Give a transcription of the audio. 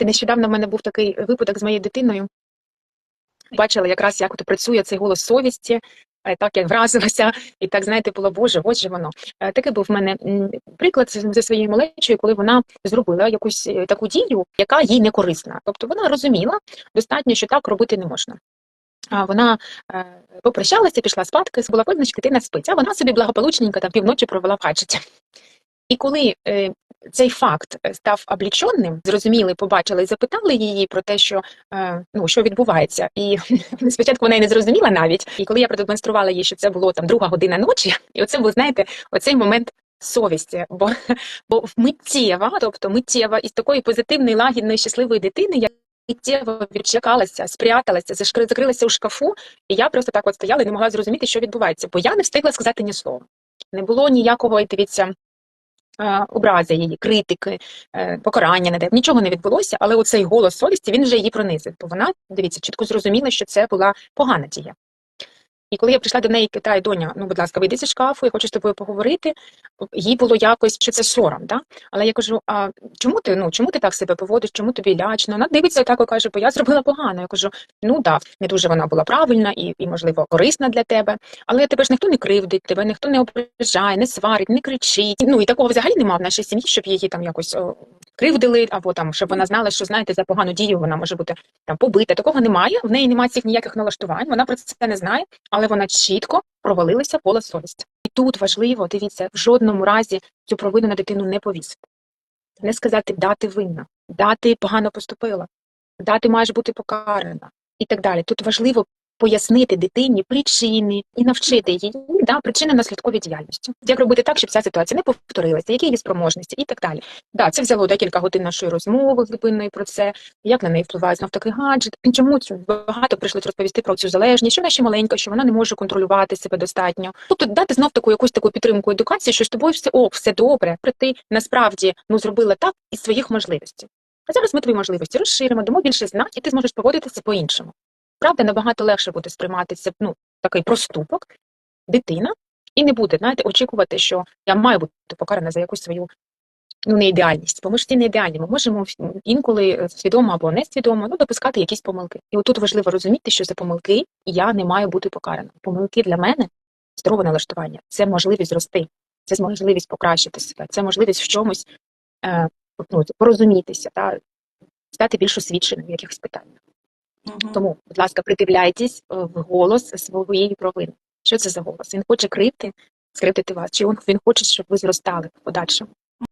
Ти нещодавно в мене був такий випадок з моєю дитиною. Бачила якраз, як от працює цей голос совісті, е, так як вразилася, і так, знаєте, було Боже, ось же воно. Е, Такий був в мене приклад зі своєю малечою, коли вона зробила якусь е, таку дію, яка їй не корисна. Тобто вона розуміла достатньо, що так робити не можна. Вона попрощалася, пішла спадки, була певна, що дитина спить, а вона собі благополучненько там півночі провела в гаджеті. І коли цей факт е, став обліченним, зрозуміли, побачили і запитали її про те, що е, ну що відбувається, і спочатку вона й не зрозуміла навіть. І коли я продемонструвала їй, що це було там друга година ночі, і оце був, знаєте, оцей момент совісті, бо, бо миттєва, тобто миттєва із такої позитивної, лагідної, щасливої дитини, я миттєво відчекалася, спряталася, закрилася у шкафу, і я просто так от стояла і не могла зрозуміти, що відбувається, бо я не встигла сказати ні слова. Не було ніякого, дивіться, образи її, критики, е, покарання на де Нічого не відбулося, але оцей голос совісті він вже її пронизив. Бо вона, дивіться, чітко зрозуміла, що це була погана дія. І коли я прийшла до неї і питаю, доня, ну, будь ласка, вийди зі шкафу, я хочу з тобою поговорити. Їй було якось, що це сором, да? Але я кажу: а чому ти ну чому ти так себе поводиш? Чому тобі лячно? Вона дивиться так і каже, бо я зробила погано. Я кажу, ну да, не дуже вона була правильна і, і можливо корисна для тебе. Але тебе ж ніхто не кривдить, тебе ніхто не ображає, не сварить, не кричить. Ну і такого взагалі немає в нашій сім'ї, щоб її там якось кривдили, або там щоб вона знала, що знаєте, за погану дію вона може бути там побита. Такого немає. В неї немає цих ніяких налаштувань. Вона про це не знає, але вона чітко провалилася поле совісті. І тут важливо, дивіться, в жодному разі цю провину на дитину не повісити. Не сказати, да, ти винна, да, ти погано поступила, да, ти маєш бути покарана і так далі. Тут важливо пояснити дитині причини і навчити її да, причини наслідкові діяльності. Як робити так, щоб ця ситуація не повторилася, які її спроможності і так далі. Да, це взяло декілька годин нашої розмови глибинної про це, як на неї впливає знов таки гаджет. Чому цю багато прийшлось розповісти про цю залежність, що вона ще маленька, що вона не може контролювати себе достатньо. Тобто дати знов таку якусь таку підтримку едукації, що з тобою все ок, все добре, при ти насправді ну зробила так із своїх можливостей. А зараз ми твої можливості розширимо, дамо більше знань, і ти зможеш поводитися по-іншому. Правда, набагато легше буде сприймати це ну, такий проступок, дитина, і не буде, знаєте, очікувати, що я маю бути покарана за якусь свою ну, неідеальність. Бо ми ж всі не ідеальні. Ми можемо інколи е, свідомо або несвідомо ну, допускати якісь помилки. І отут важливо розуміти, що за помилки я не маю бути покарана. Помилки для мене здорове налаштування це можливість зрости, це можливість покращити себе, це можливість в чомусь е, ну, порозумітися, та, стати більш освіченим в якихось питаннях. Мгм. Тому, будь ласка, придивляйтесь е, в голос своєї провини. Що це за голос? Він хоче кривти, скривдити вас, чи він хоче, щоб ви зростали в подальшому.